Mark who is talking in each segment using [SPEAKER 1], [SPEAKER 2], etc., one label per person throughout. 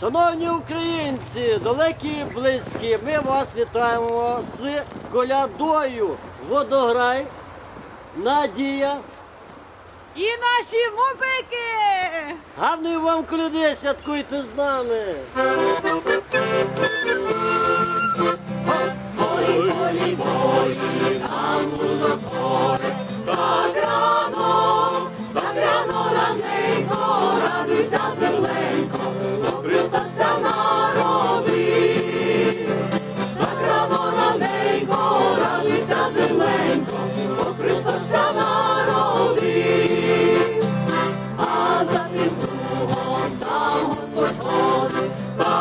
[SPEAKER 1] Шановні українці, далекі і близькі, ми вас вітаємо з колядою Водограй, Надія.
[SPEAKER 2] І наші музики!
[SPEAKER 1] Гарної вам коляди, святкуйте з нами.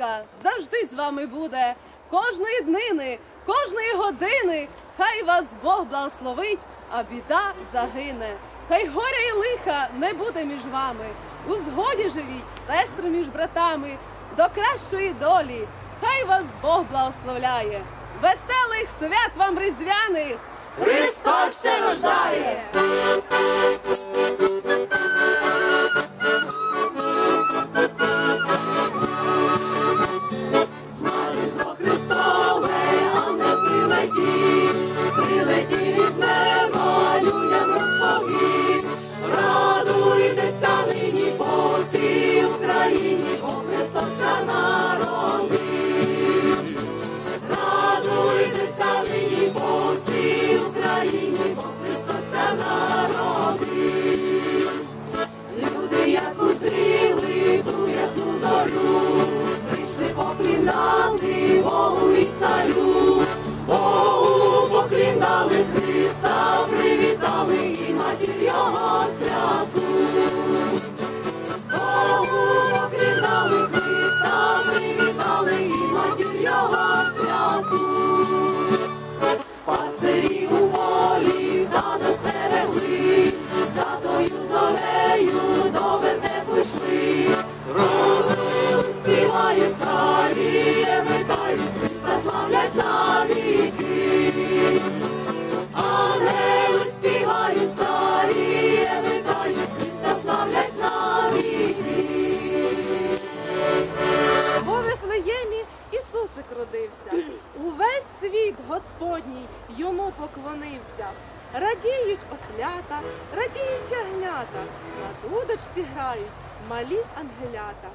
[SPEAKER 2] ласка завжди з вами буде. Кожної днини, кожної години, хай вас Бог благословить, а біда загине. Хай горя і лиха не буде між вами. У згоді живіть, сестри між братами, до кращої долі. Хай вас Бог благословляє. Веселих свят вам різдвяних!
[SPEAKER 1] Христос се
[SPEAKER 2] рождає!
[SPEAKER 3] Малі ангелята.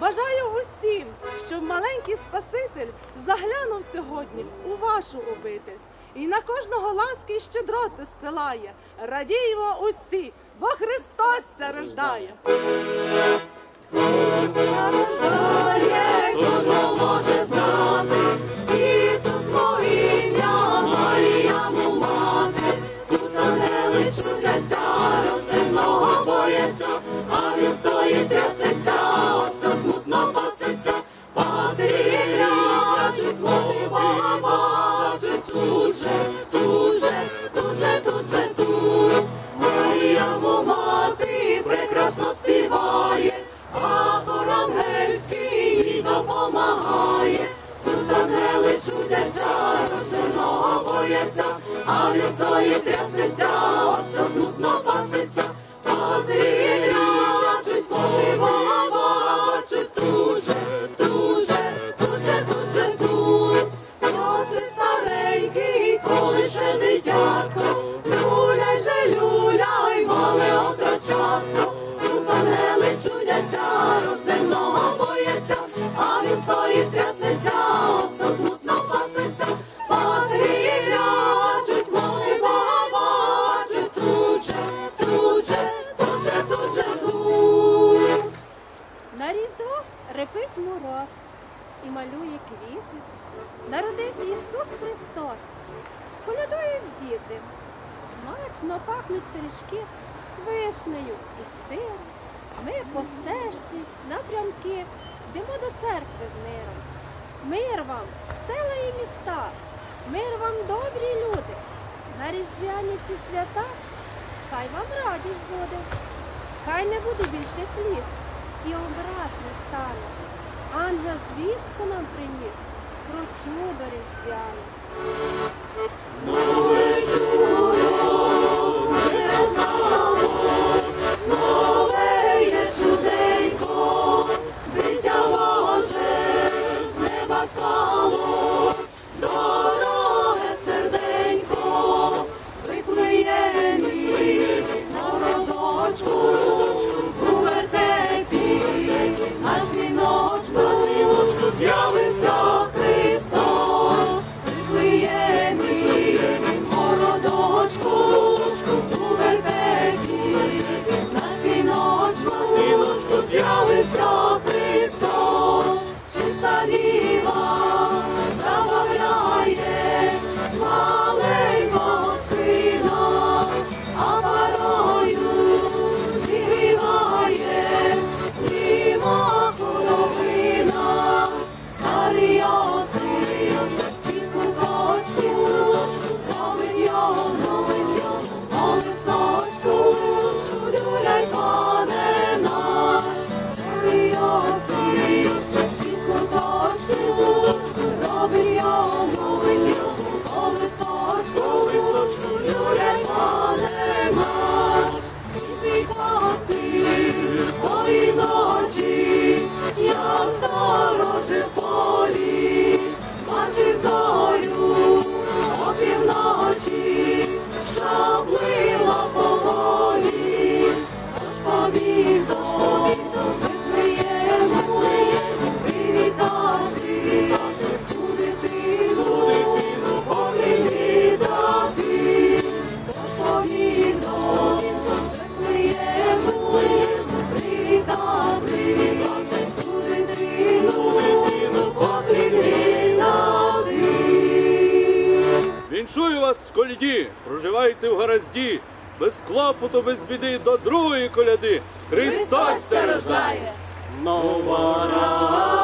[SPEAKER 3] Бажаю усім, щоб маленький Спаситель заглянув сьогодні у вашу обитель. І на кожного ласки щедроти зсилає. Радіємо усі, бо Христос ся рождає.
[SPEAKER 4] Рождає, кожного може їй допомагає. Тут ангели чудяться, рожденого бояться, а стоїть трясеться, оце смутно паситься, позріля, чуть коли
[SPEAKER 3] мороз,
[SPEAKER 5] і малює квіти. Народився Ісус Христос. Колядують діти. Смачно пахнуть пиріжки з вишнею і сиром. Ми по стежці напрямки йдемо до церкви з миром. Мир вам, села і міста, мир вам, добрі люди. На різдвяні ці свята хай вам радість буде. Хай не буде більше сліз і образ не стане. Ангел звістку нам приніс про чудо різдвяне.
[SPEAKER 4] Твій пасти,
[SPEAKER 6] гаразді, без клопоту, без біди до другої коляди. Христос се рождає!
[SPEAKER 1] Нова
[SPEAKER 4] радість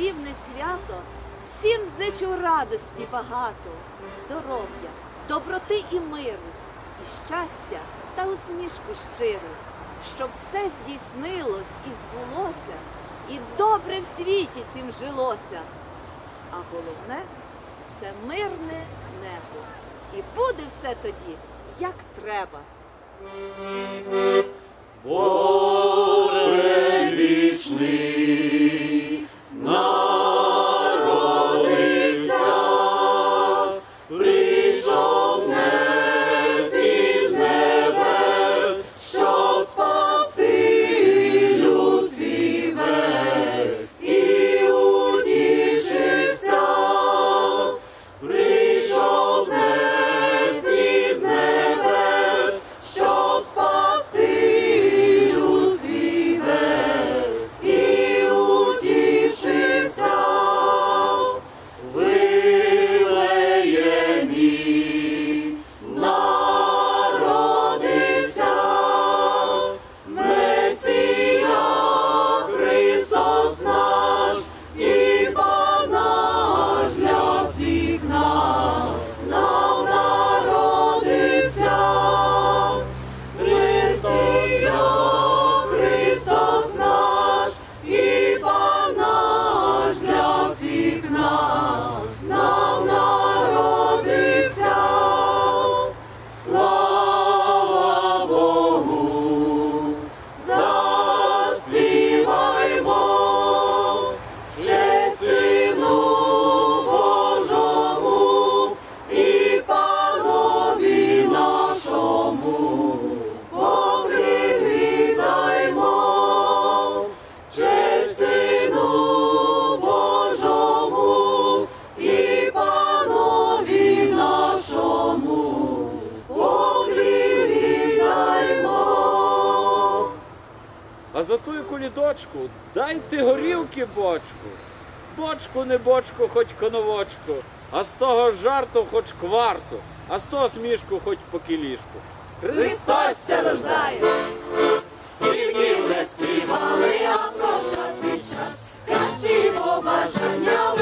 [SPEAKER 7] чарівне свято, всім зичу радості багато, здоров'я, доброти і миру, і щастя та усмішку щиру, щоб все здійснилось і збулося, і добре в світі цим жилося. А головне це мирне небо. І буде все тоді, як треба.
[SPEAKER 4] Боже вічний,
[SPEAKER 8] дочку, дайте горілки бочку. Бочку не бочку, хоч коновочку, а з того жарту хоч кварту, а з того смішку хоч по кілішку.
[SPEAKER 4] Христос ся рождає, скільки вже співали, а про час побажання.